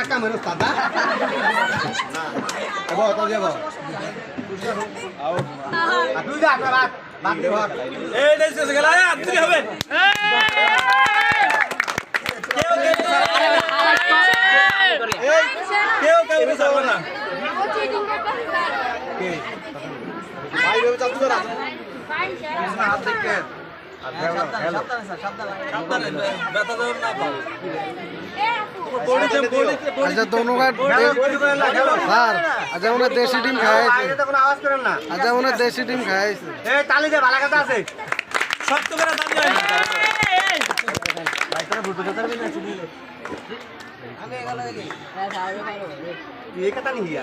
আকা মেরে দাদা যাব তো যাব তুই যা আপনার বাদ বাদ দে ঘর এই দেশে গেল আয় হবে কেউ কেউ এই কেউ কেউ সারবে না ভাই ভেবে চালু করা হাত আচ্ছা, আচ্ছা দোনো স্যার আচ্ছা উনি দেশি ডিম খাইছে আচ্ছা উনি দেশি ডিম খাইছে এই তালি দে ভালো কথা আছে। শক্ত করে তালি ভাই তোরা ভুটু কথা বলে আছিস আমি এগুলো দেখি এই কথা নি হিয়া